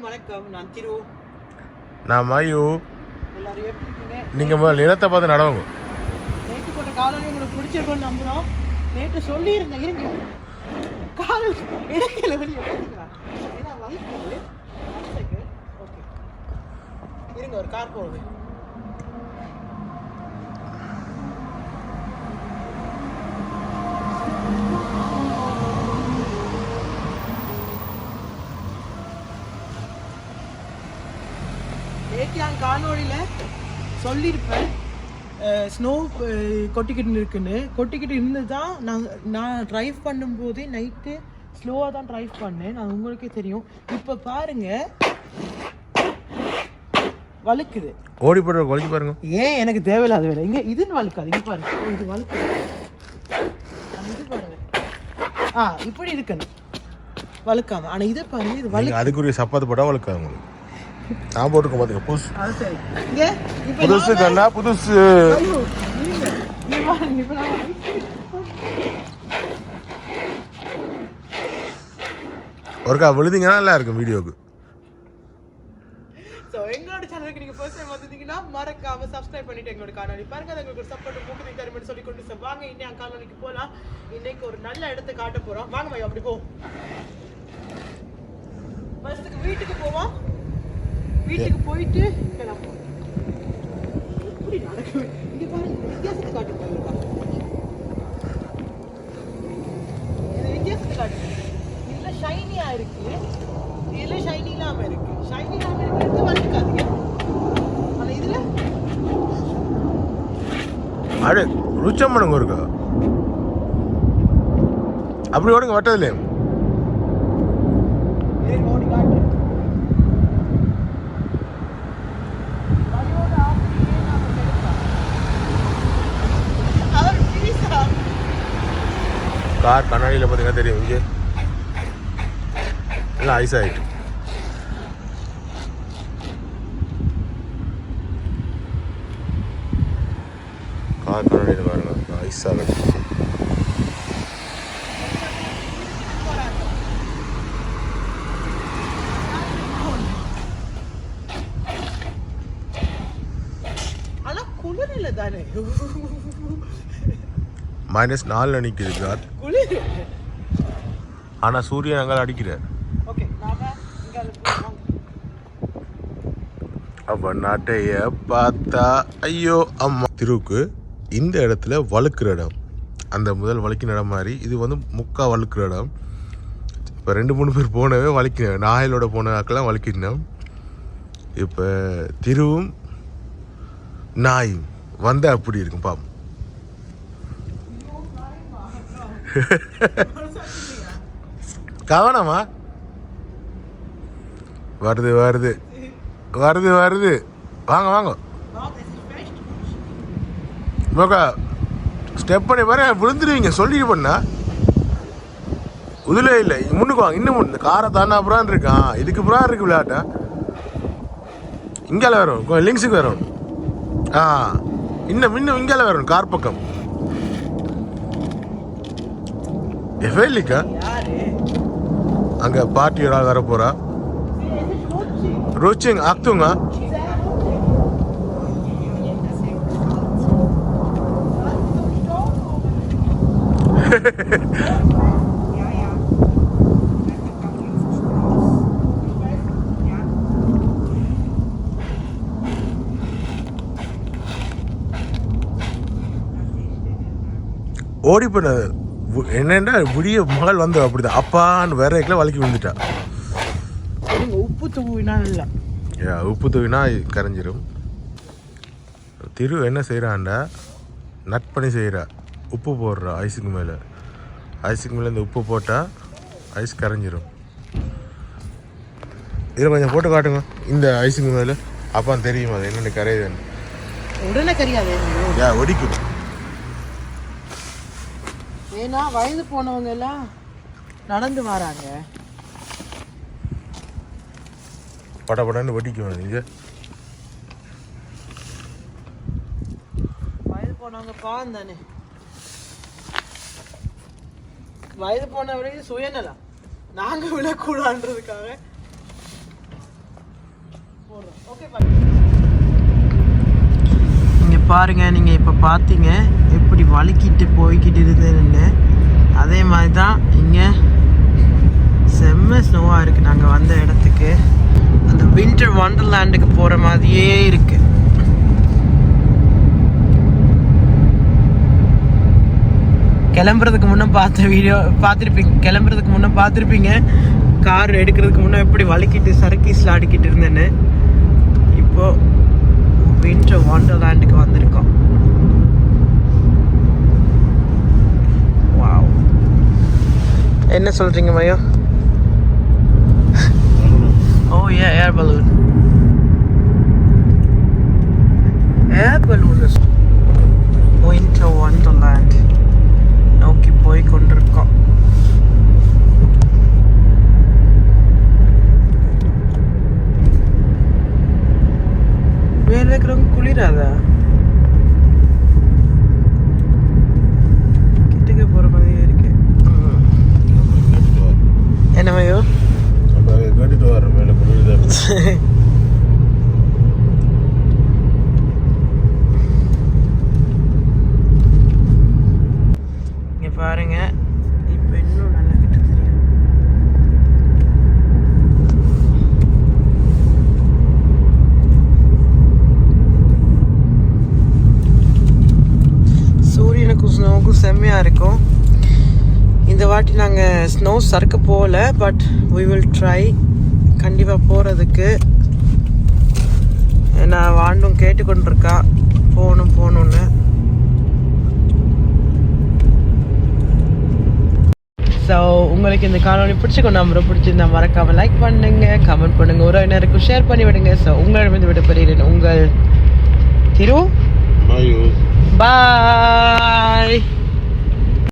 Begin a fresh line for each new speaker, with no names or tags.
எல்லாருக்கும் வணக்கம் நான் திரு.
நான் மயு.
எல்லாரும் எப்படி இருக்கீங்க?
நீங்க முதல்ல நிலத்தை பார்த்து நடவுங்க.
நேற்று போட்ட காலனி உங்களுக்கு பிடிச்சிருக்கோம்னு நம்புறோம். நேற்று சொல்லியிருந்தேன் இருங்க. கால் இடையில வெளியே ஏன்னா second. Okay. இருங்க ஒரு கார் போகுது. நேற்று காணொளியில் சொல்லியிருப்பேன். ஸ்னோ கொட்டிக்கிட்டு இருக்குன்னு. கொட்டிக்கிட்டு இருந்து தான் நான் நான் ட்ரைவ் பண்ணும்போதே நைட்டு ஸ்லோவாக தான் ட்ரைவ் பண்ணேன். அது உங்களுக்கே தெரியும். இப்போ பாருங்க. வழுக்குது.
ஓடி போடுற குறைச்சி பாருங்க.
ஏன் எனக்கு தேவையில்லாத வேலை? இங்கே இதுன்னு வழுக்காது. இங்கே பாருங்க. இது வழுக்குது ஆ, இது பாருங்க. ஆ இப்படி இருக்கணும். வழுக்காம. ஆனால் இது பாருங்க இது வலு
அதுக்குரிய சப்பாத்து போட்டா வளர்க்காது உங்களுக்கு. நான் போட்டுக்க பாத்துங்க புதுசு. புதுசு கண்ணா புதுசு. ஒருக்கா விழுந்தீங்கன்னா நல்லா இருக்கும் வீடியோக்கு.
So, எங்களோட சேனலுக்கு நீங்க ஃபர்ஸ்ட் டைம் வந்திருந்தீங்கன்னா மறக்காம சப்ஸ்கிரைப் பண்ணிட்டு எங்களோட காணொலி பாருங்க. அது உங்களுக்கு சப்போர்ட் மூக்கு தருமன்னு சொல்லி கொண்டு சார் வாங்க இன்னும் காணொலிக்கு போலாம். இன்னைக்கு ஒரு நல்ல இடத்தை காட்ட போறோம். வாங்க மையம் அப்படி போ. ஃபர்ஸ்ட்டுக்கு வீட்டுக்கு போவோம். வீட்டுக்கு போயிட்டு கிளம்புவோம் எப்படி நடக்குது? இங்க பாருங்க வித்தியாசத்தை காட்டு போயிருக்கா இது வித்தியாசத்தை காட்டு இதுல ஷைனியா இருக்கு. இதுல ஷைனி இல்லாம இருக்கு. ஷைனி இல்லாம இருக்கிறது வலிக்காதீங்க ஆனா இதுல
அடு ருச்சம் பண்ணுங்க ஒருக்கா அப்படி ஓடுங்க வட்டதுல கார் கண்ணாடியில் பார்த்தீங்கன்னா தெரியும். இங்கே எல்லாம் ஐஸ் ஆகிட்டு கார் கண்ணாடியில் பாருங்க. ஐஸ் ஆகட்டும்
ஆனா குளிர் இல்ல தானே?
மைனஸ் நாலில் நிற்கிது கார்
குளிர்
ஆனால் சூரியன் அங்கே அடிக்கிறார். அப்ப நாட்டைய பார்த்தா ஐயோ அம்மா. திருவுக்கு இந்த இடத்துல வழுக்கிற இடம். அந்த முதல் வழுக்கின இடம் மாதிரி இது வந்து முக்கா வழுக்கிற இடம். இப்போ ரெண்டு மூணு பேர் போனவே வலிக்கினேன் நாயலோட போன ஆக்கெல்லாம் வலிக்கினோம் இப்போ திருவும் நாயும். வந்தா அப்படி இருக்கும் பாப்போம். கவனமா? வருது வருது. வருது வருது. வாங்க வாங்க. நோக்கா ஸ்டெப் பண்ணி பாரு விழுந்துருவீங்க. சொல்லிட்டு பண்ணா உதுல இல்லை. முன்னுக்கு வாங்க இன்னும் முன்னு காரை தானா அப்புறம் இருக்கான் இதுக்கு புறா இருக்கு விளையாட்டா? இங்கால வரும். லிங்ஸுக்கு வரும். ஆ. இன்னும் இன்னும் இங்கால வரும் கார் பக்கம்.
எஃபேலிக்கா
அங்கே பாட்டி ஒரு ஆள்
வரப்போகிறா
ரோச்சிங் ஆக்துங்க ஓடி பண்ணது என்னன்னா விடிய மகள் வந்து அப்படிதான். அப்பான்னு வேற எக்கில் வலிக்கு விழுந்துட்டா.
உப்பு தூவினா இல்லை
உப்பு தூவினா கரைஞ்சிரும். திரு என்ன செய்கிறான்டா நட் பண்ணி செய்கிறா உப்பு போடுறா ஐஸுக்கு மேலே. ஐஸுக்கு மேலே இந்த உப்பு போட்டால் ஐஸ் கரைஞ்சிரும். இதில் கொஞ்சம் போட்டு காட்டுங்க. இந்த ஐஸுக்கு மேலே. அப்பா தெரியும் அது என்னென்ன கரையுதுன்னு.
உடனே கரியாது.
ஒடிக்கும்.
ஏன்னா வயது போனவங்க எல்லாம் நடந்து வராங்க.
பட படன்னு வெடிக்கும் நீங்கள்
வயது போனவங்க பாவம் தானே. வயது போன வரைக்கும் சுயநலம். நாங்க விழக்கூடாதுன்றதுக்காக. போடுறோம். ஓகே பாருங்க நீங்க இப்ப பாத்தீங்க. அப்படி வலிக்கிட்டு போய்கிட்டு இருந்தேன்னு அதே மாதிரி தான் இங்கே செம்ம ஸ்னோவாக இருக்குது நாங்கள் வந்த இடத்துக்கு. அந்த வின்டர் வண்டர்லேண்டுக்கு போகிற மாதிரியே இருக்குது கிளம்புறதுக்கு முன்னே பார்த்த வீடியோ பார்த்துருப்பீங்க கிளம்புறதுக்கு முன்னே பார்த்துருப்பீங்க. கார் எடுக்கிறதுக்கு முன்னே எப்படி வலிக்கிட்டு சர்க்கீஸில் ஆடிக்கிட்டு இருந்தேன்னு. இப்போது வின்டர் வண்டர்லேண்டுக்கு வந்திருக்கோம். என்ன சொல்கிறீங்க மயோ? ஓ ஏ air balloon air balloon winter Wonderland நோக்கி போய் கொண்டிருக்கோம். மேல இருக்கிறவங்க குளிராதா? Yan naman yun. வாட்டி நாங்கள் ஸ்னோ சறுக்க போகல பட் we will ட்ரை கண்டிப்பாக போகிறதுக்கு நான் வாண்டும் கேட்டுக்கொண்டிருக்கா. போகணும் போகணுன்னு ஸோ உங்களுக்கு இந்த காணொலி பிடிச்சிக்கோ நம்பரை பிடிச்சிருந்தா மறக்காம லைக் பண்ணுங்க கமெண்ட் பண்ணுங்க உறவினருக்கும் ஷேர் பண்ணி விடுங்க. ஸோ உங்களிடமிருந்து விடைபெறுகிறேன் உங்கள் திரு பாய்